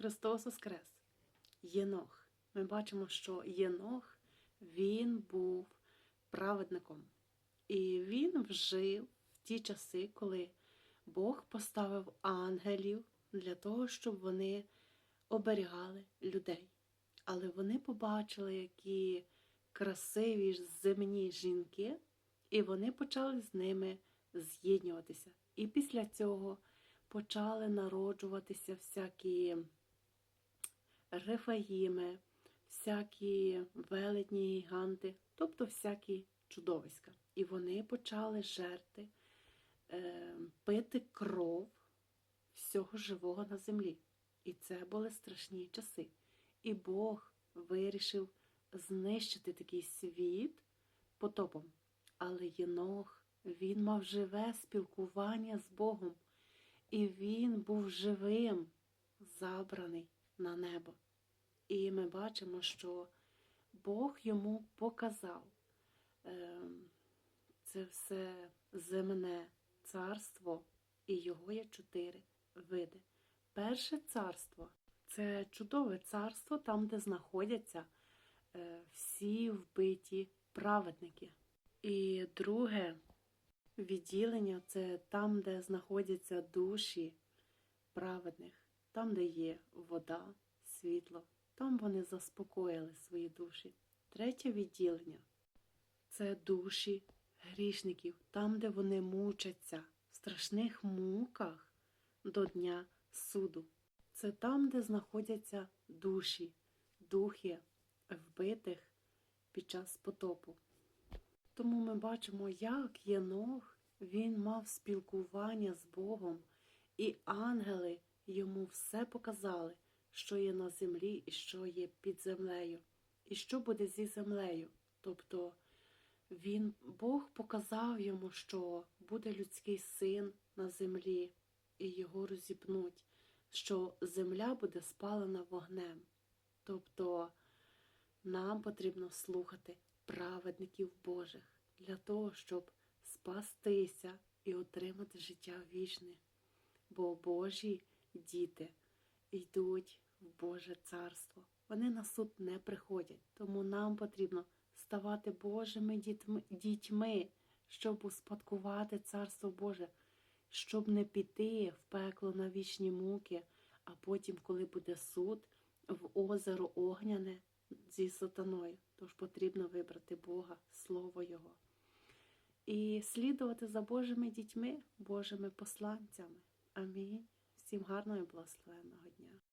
Христос Воскрес! Єнох. Ми бачимо, що Єнох він був праведником. І він вжив в ті часи, коли Бог поставив ангелів для того, щоб вони оберігали людей. Але вони побачили, які красиві земні жінки, і вони почали з ними з'єднюватися. І після цього почали народжуватися всякі рефаїми, всякі велетні гіганти, тобто всякі чудовиська. І вони почали жерти, е, пити кров всього живого на землі. І це були страшні часи. І Бог вирішив знищити такий світ потопом. Але Єнох, він мав живе спілкування з Богом, і він був живим, забраний на небо. І ми бачимо, що Бог йому показав е, це все земне царство, і його є чотири види. Перше царство це чудове царство, там, де знаходяться е, всі вбиті праведники. І друге відділення це там, де знаходяться душі праведних, там, де є вода, світло, там вони заспокоїли свої душі. Третє відділення це душі грішників, там, де вони мучаться в страшних муках до Дня суду. Це там, де знаходяться душі, духи вбитих під час потопу. Тому ми бачимо, як Єнох він мав спілкування з Богом, і ангели йому все показали, що є на землі і що є під землею, і що буде зі землею. Тобто він, Бог показав йому, що буде людський син на землі, і його розіпнуть, що земля буде спалена вогнем. Тобто нам потрібно слухати праведників Божих для того, щоб спастися і отримати життя вічне. Бо Божі діти йдуть в Боже царство. Вони на суд не приходять, тому нам потрібно ставати Божими дітьми, дітьми, щоб успадкувати Царство Боже, щоб не піти в пекло на вічні муки, а потім, коли буде суд, в озеро огняне зі сатаною. Тож потрібно вибрати Бога, Слово Його. І слідувати за Божими дітьми, Божими посланцями. Амінь. Всім гарного і благословенного дня.